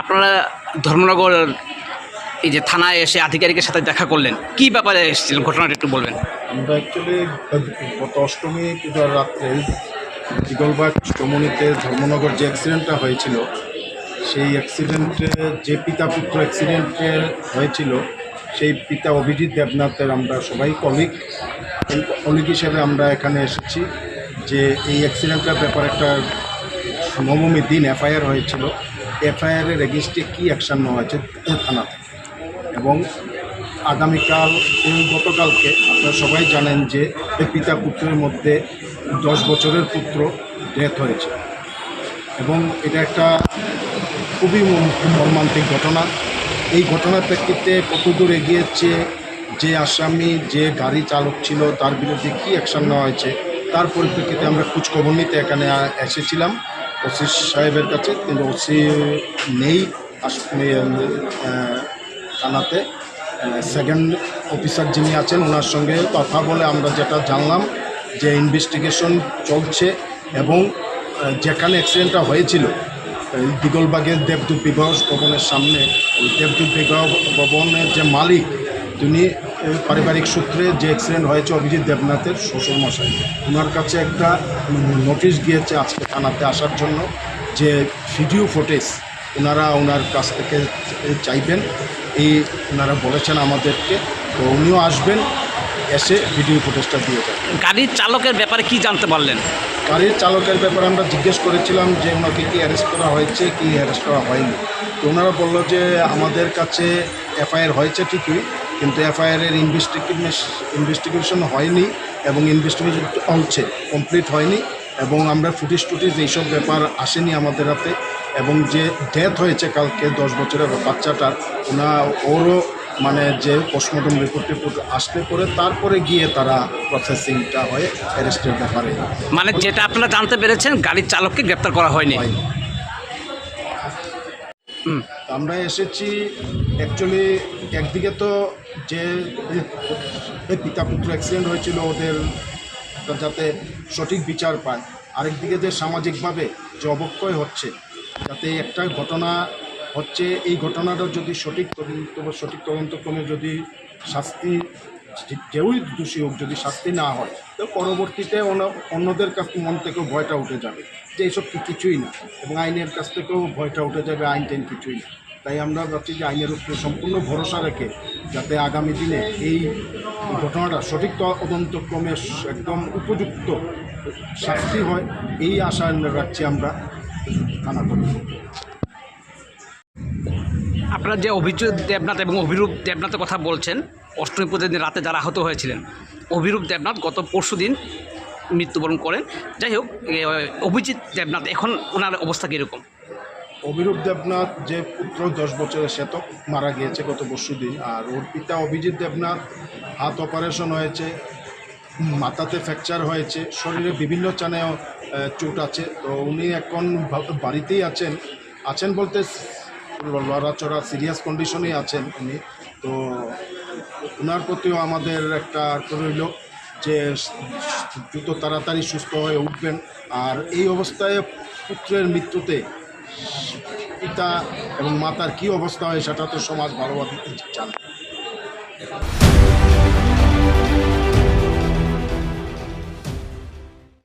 আপনারা ধর্মনগর, এই যে থানায় এসে আধিকারিকের সাথে দেখা করলেন, কি ব্যাপারে এসেছিলেন? ঘটনাটা একটু বলবেন। আমরা অ্যাকচুয়ালি গত অষ্টমী পূজার রাত্রে ইগলবাগ চমনিতে ধর্মনগর যে অ্যাক্সিডেন্টটা হয়েছিল, সেই অ্যাক্সিডেন্টে যে পিতা পুত্র অ্যাক্সিডেন্টে হয়েছিল, সেই পিতা অভিজিৎ দেবনাথের আমরা সবাই কলিগ এই কলিগ হিসেবে আমরা এখানে এসেছি যে এই অ্যাক্সিডেন্টটার ব্যাপারে একটা নবমী দিন এফআইআর হয়েছিল। এফআইআরের এগেনস্টে কী অ্যাকশান নেওয়া হয়েছে থানাতে। এবং আগামীকাল গতকালকে আপনারা সবাই জানেন যে পিতা পুত্রের মধ্যে দশ বছরের পুত্র ডেথ হয়েছে। এবং এটা একটা খুবই মর্মান্তিক ঘটনা। এই ঘটনার প্রেক্ষিতে কতদূর এগিয়েছে, যে আসামি, যে গাড়ি চালক ছিল, তার বিরুদ্ধে কী অ্যাকশন নেওয়া হয়েছে, তার পরিপ্রেক্ষিতে আমরা খোঁজখবর নিতে এখানে এসেছিলাম। ওসি সাহেবের কাছে, কিন্তু ওসি নেই থানাতে। সেকেন্ড অফিসার যিনি আছেন, ওনার সঙ্গে কথা বলে আমরা যেটা জানলাম যে ইনভেস্টিগেশন চলছে এবং যেখানে অ্যাক্সিডেন্টটা হয়েছিল দিগলবাগের দেবদূত বিবাহ ভবনের সামনে, ওই দেবদূত বিবাহ ভবনের যে মালিক, তিনি পারিবারিক সূত্রে যে অ্যাক্সিডেন্ট হয়েছে অভিজিৎ দেবনাথের শ্বশুরমশাই ওনার কাছে একটা নোটিশ গিয়েছে আজকে থানাতে আসার জন্য যে ভিডিও ফুটেজ ওনারা ওনার কাছ থেকে চাইবেন। এই ওনারা বলেছেন আমাদেরকে তো উনিও আসবেন এসে ভিডিও ফুটেজটা দিয়ে যাবেন। গাড়ির চালকের ব্যাপারে কি জানতে পারলেন? গাড়ির চালকের ব্যাপারে আমরা জিজ্ঞেস করেছিলাম যে ওনাকে কি অ্যারেস্ট করা হয়েছে কি অ্যারেস্ট করা হয়নি। তো ওনারা বলল যে আমাদের কাছে এফআইআর হয়েছে ঠিকই কিন্তু এফআইআরের ইনভেস্টিগেশন ইনভেস্টিগেশন হয়নি এবং ইনভেস্টিগেশন চলছে কমপ্লিট হয়নি এবং আমরা ফুটিস টুটিস এইসব ব্যাপার আসেনি আমাদের হাতে এবং যে ডেথ হয়েছে কালকে দশ বছরের বাচ্চাটার ওনা ওরও মানে যে পোস্টমর্টম রিপোর্ট টিপোর্ট আসলে পরে তারপরে গিয়ে তারা প্রসেসিংটা হয়ে অ্যারেস্টের ব্যাপারে। মানে যেটা আপনারা জানতে পেরেছেন গাড়ির চালককে গ্রেপ্তার করা হয়নি। হয়নি। হুম। আমরা এসেছি অ্যাকচুয়ালি একদিকে তো যে পিতা পুত্র অ্যাক্সিডেন্ট হয়েছিল ওদের যাতে সঠিক বিচার পায়, আরেকদিকে যে সামাজিকভাবে যে অবক্ষয় হচ্ছে, যাতে একটা ঘটনা হচ্ছে, এই ঘটনাটা যদি সঠিক তদন্ত সঠিক তদন্তক্রমে যদি শাস্তি কেউই দোষী হোক যদি শাস্তি না হয় তো পরবর্তীতে অন্য- অন্যদের কাছ মন থেকেও ভয়টা উঠে যাবে যে এইসব কিছুই না এবং আইনের কাছ থেকেও ভয়টা উঠে যাবে, আইন টাইন কিছুই না। তাই আমরা ভাবছি যে আইনের উপরে সম্পূর্ণ ভরসা রেখে যাতে আগামী দিনে এই ঘটনাটা সঠিক তদন্তক্রমে একদম উপযুক্ত শাস্তি হয়, এই আশা রাখছি আমরা থানা আপনারা যে অভিজিৎ দেবনাথ এবং অভিরূপ দেবনাথের কথা বলছেন অষ্টমী পুজোর দিন রাতে যারা আহত হয়েছিলেন, অভিরূপ দেবনাথ গত পরশু দিন মৃত্যুবরণ করেন। যাই হোক অভিজিৎ দেবনাথ, এখন ওনার অবস্থা কীরকম? অভিরূপ দেবনাথ যে পুত্র, দশ বছরের তো মারা গিয়েছে গত পরশু দিন, আর ওর পিতা অভিজিৎ দেবনাথ, হাত অপারেশন হয়েছে, মাথাতে ফ্র্যাকচার হয়েছে, শরীরে বিভিন্ন চানেও চোট আছে। তো উনি এখন বাড়িতেই আছেন। আছেন বলতে লড়াচড়া সিরিয়াস কন্ডিশনেই আছেন উনি। তো ওনার প্রতিও আমাদের একটা রইল যে দ্রুত তাড়াতাড়ি সুস্থ হয়ে উঠবেন। আর এই অবস্থায় পুত্রের মৃত্যুতে পিতা এবং মাতার কি অবস্থা হয় সেটা তো সমাজ ভালোভাবে জানে।